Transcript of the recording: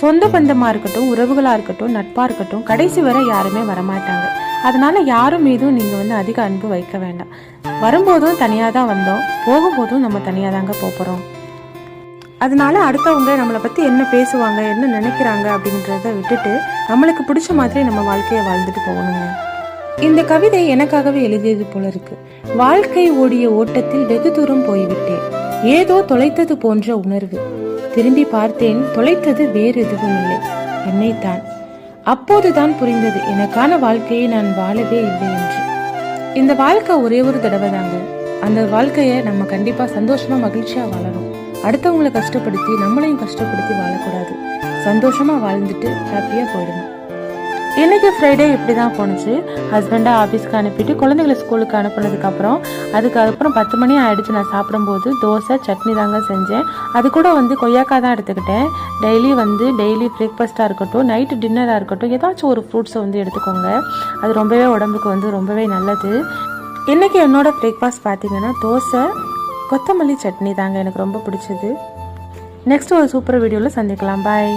சொந்த பந்தமாக இருக்கட்டும் உறவுகளாக இருக்கட்டும் நட்பாக இருக்கட்டும் கடைசி வரை யாருமே வரமாட்டாங்க. அதனால யாரும் மீதும் நீங்கள் வந்து அதிக அன்பு வைக்க வேண்டாம். வரும்போதும் தனியாக தான் வந்தோம். போகும்போதும் நம்ம தனியாக தாங்க போகிறோம் அதனால அடுத்தவங்க நம்மளை பற்றி என்ன பேசுவாங்க என்ன நினைக்கிறாங்க அப்படின்றத விட்டுட்டு நம்மளுக்கு பிடிச்ச மாதிரி நம்ம வாழ்க்கையை வாழ்ந்துட்டு போகணுங்க. இந்த கவிதை எனக்காகவே எழுதியது போல இருக்கு. வாழ்க்கை ஓடிய ஓட்டத்தில் வெகு தூரம் போய்விட்டேன். ஏதோ தொலைத்தது போன்ற உணர்வு. திரும்பி பார்த்தேன் தொலைத்தது வேறு எதுவும் இல்லை என்னைத்தான். அப்போதுதான் புரிந்தது எனக்கான வாழ்க்கையை நான் வாழவே இல்லை என்று. இந்த வாழ்க்கை ஒரே ஒரு தடவை தாங்க. அந்த வாழ்க்கையை நம்ம கண்டிப்பா சந்தோஷமா மகிழ்ச்சியா வாழணும். அடுத்தவங்களை கஷ்டப்படுத்தி நம்மளையும் கஷ்டப்படுத்தி வாழக்கூடாது. சந்தோஷமா வாழ்ந்துட்டு ஹாப்பியா போயிடணும். இன்னைக்கு ஃப்ரைடே இப்படி தான் போணுச்சு. ஹஸ்பண்டை ஆஃபீஸ்க்கு அனுப்பிட்டு குழந்தைகளை ஸ்கூலுக்கு அனுப்புனதுக்கப்புறம் அதுக்கப்புறம் பத்து மணி ஆகிடுச்சு நான் சாப்பிடும்போது. தோசை சட்னி தாங்க செஞ்சேன். அது கூட வந்து கொய்யாக்காய் தான் எடுத்துக்கிட்டேன். டெய்லி வந்து டெய்லி பிரேக்ஃபாஸ்ட்டாக இருக்கட்டும் நைட்டு டின்னராக இருக்கட்டும் ஏதாச்சும் ஒரு ஃப்ரூட்ஸை வந்து எடுத்துக்கோங்க. அது ரொம்பவே உடம்புக்கு வந்து ரொம்பவே நல்லது. இன்றைக்கி என்னோடய பிரேக்ஃபாஸ்ட் பார்த்தீங்கன்னா தோசை கொத்தமல்லி சட்னி தாங்க எனக்கு ரொம்ப பிடிச்சது. நெக்ஸ்ட் ஒரு சூப்பர் வீடியோவில் சந்திக்கலாம். பாய்